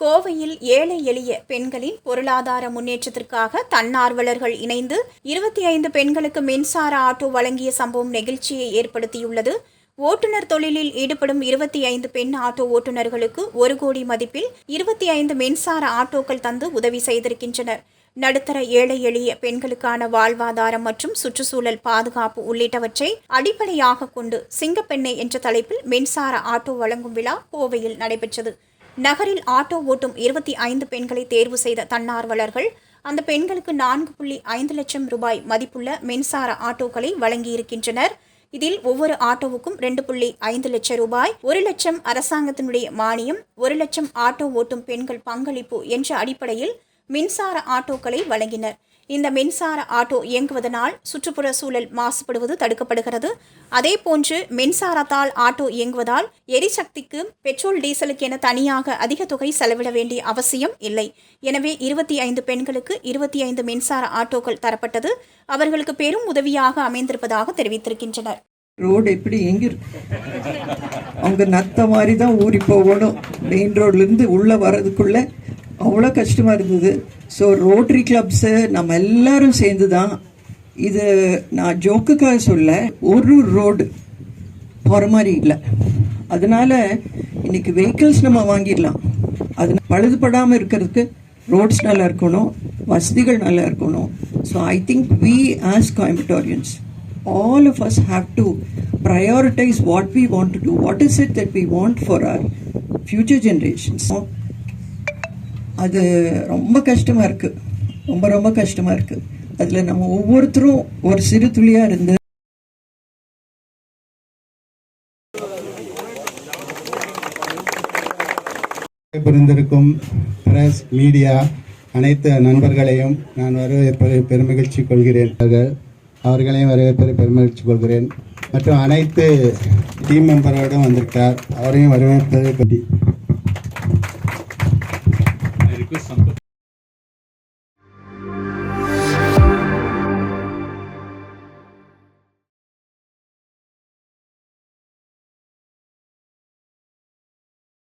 கோவையில் ஏழை எளிய பெண்களின் பொருளாதார முன்னேற்றத்திற்காக தன்னார்வலர்கள் இணைந்து இருபத்தி ஐந்து பெண்களுக்கு மின்சார ஆட்டோ வழங்கிய சம்பவம் நெகிழ்ச்சியை ஏற்படுத்தியுள்ளது. ஓட்டுநர் தொழிலில் ஈடுபடும் இருபத்தி ஐந்து பெண் ஆட்டோ ஓட்டுநர்களுக்கு ஒரு கோடி மதிப்பில் இருபத்தி ஐந்து மின்சார ஆட்டோக்கள் தந்து உதவி செய்திருக்கின்றனர். நடுத்தர ஏழை எளிய பெண்களுக்கான வாழ்வாதாரம் மற்றும் சுற்றுச்சூழல் பாதுகாப்பு உள்ளிட்டவற்றை அடிப்படையாக கொண்டு சிங்கப்பெண்ணை என்ற தலைப்பில் மின்சார ஆட்டோ வழங்கும் விழா கோவையில் நடைபெற்றது. நகரில் ஆட்டோ ஓட்டும் இருபத்தி ஐந்து பெண்களை தேர்வு செய்த தன்னார்வலர்கள் அந்த பெண்களுக்கு நான்கு புள்ளி ஐந்து லட்சம் ரூபாய் மதிப்புள்ள மின்சார ஆட்டோக்களை வழங்கியிருக்கின்றனர். இதில் ஒவ்வொரு ஆட்டோவுக்கும் ரெண்டு புள்ளி ஐந்து லட்சம் ரூபாய் ஒரு லட்சம் அரசாங்கத்தினுடைய மானியம் ஒரு லட்சம் ஆட்டோ ஓட்டும் பெண்கள் பங்களிப்பு என்ற அடிப்படையில் மின்சார ஆட்டோக்களை வழங்கினர். இந்த மின்சார ஆட்டோ இயங்குவதனால் சுற்றுப்புற சூழல் மாசுபடுவது தடுக்கப்படுகிறது. அதேபோன்று மின்சாரத்தால் ஆட்டோ இயங்குவதால் எரிசக்திக்கு பெட்ரோல் டீசலுக்கு என தனியாக அதிக தொகை செலவிட வேண்டிய அவசியம் இல்லை. எனவே இருபத்தி ஐந்து பெண்களுக்கு இருபத்தி ஐந்து மின்சார ஆட்டோக்கள் தரப்பட்டது. அவர்களுக்கு பெரும் உதவியாக அமைந்திருப்பதாக தெரிவித்திருக்கின்றனர். ரோடு எப்படி எங்க இருக்கு அவங்க நத்த மாதிரி தான் ஊறி போகணும். மெயின் ரோட்லேருந்து உள்ளே வர்றதுக்குள்ள அவ்வளோ கஷ்டமாக இருந்தது. ஸோ ரோட்டரி கிளப்ஸு நம்ம எல்லாரும் சேர்ந்து தான் இது நான் ஜோக்குக்காக சொல்ல ஒரு ரோடு போகிற மாதிரி இல்லை. அதனால் இன்றைக்கி வெஹிக்கிள்ஸ் நம்ம வாங்கிடலாம். அது பழுதுபடாமல் இருக்கிறதுக்கு ரோட்ஸ் நல்லா இருக்கணும் வசதிகள் நல்லா இருக்கணும். So I think we as Coimbatoreans all of us have to prioritise what we want to what is it that we want for our future future generations? அது ரொம்ப கஷ்டமாக இருக்குது ரொம்ப ரொம்ப கஷ்டமாக இருக்குது அதில் நம்ம ஒவ்வொருத்தரும் ஒரு சிறு துளியாக இருந்து புரிந்திருக்கும் பிரஸ் மீடியா அனைத்து நண்பர்களையும் நான் வரவேற்பதை பெருமகிழ்ச்சி கொள்கிறேன். அவர்கள்- அவர்களையும் வரவேற்பதை பெருமகிழ்ச்சி கொள்கிறேன். மற்றும் அனைத்து டீம் மெம்பரோடும் வந்திருக்கார் அவரையும் வரவேற்பதை பற்றி.